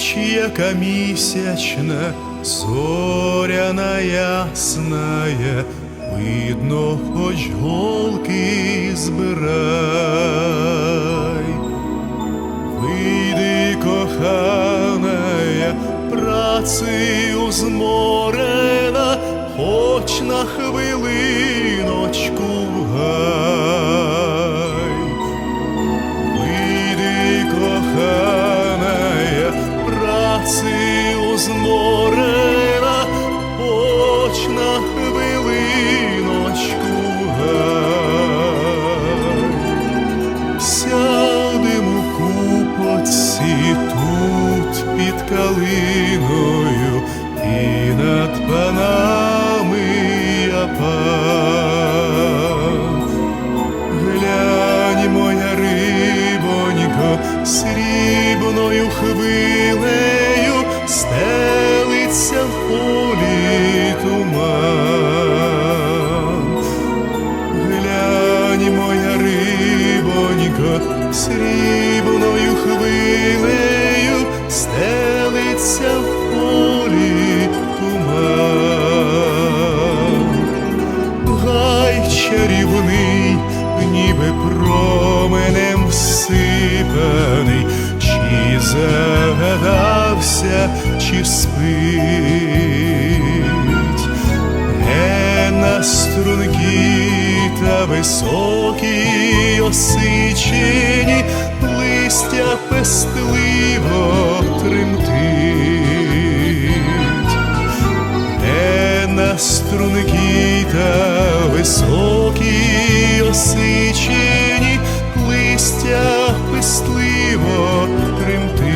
ніч, яка місячна, зоряна ясная, видно, хоч голки збирай. Вийди, коханая, працею зморена, хоч на хвилиночку калиною, і над панами я пан. Глянь, моя рибонько, срібною хвилею стелиться в полі туман. Глянь, моя рибонько, срібною чарівний, ніби променем всипаний, чи загадався, чи спить. Ге на струнки та високі осичені, листя пестливо тремтить. Струнки та високі осичені, листя пестливо тремтить.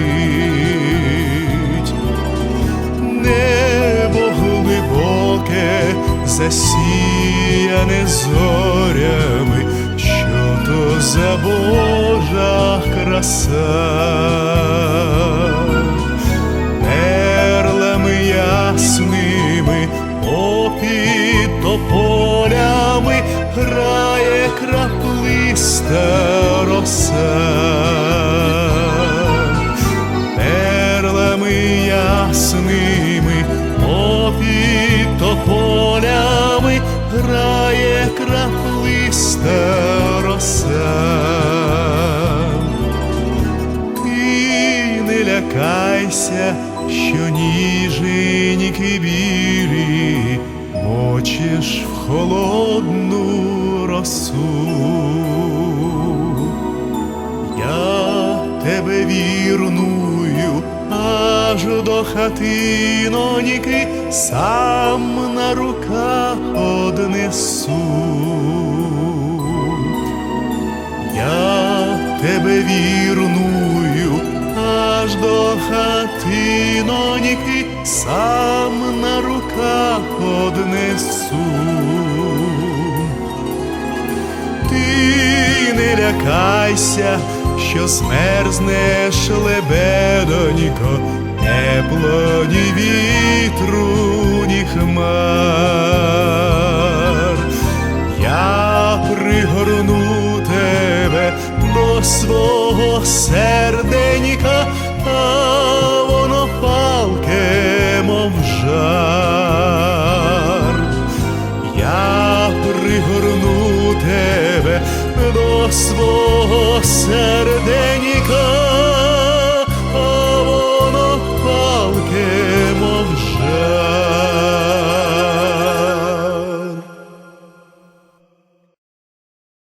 Небо глибоке, засіяне зорями, що то за Божа краса краплиста роса. Перлами ясними, попід тополями грає краплиста роса. Ти не лякайся, що ніженьки білі мочиш в холодну росу. Вірную аж до хатиноньки сам на руках однесу. Я тебе вірную аж до хатиноньки сам на руках однесу. Ти не лякайся, що змерзнеш лебедонько, тепло ні вітру, ні хмар. Я пригорну тебе до свого серденька, а воно палке, мов жар. Я пригорну тебе до свого серденька,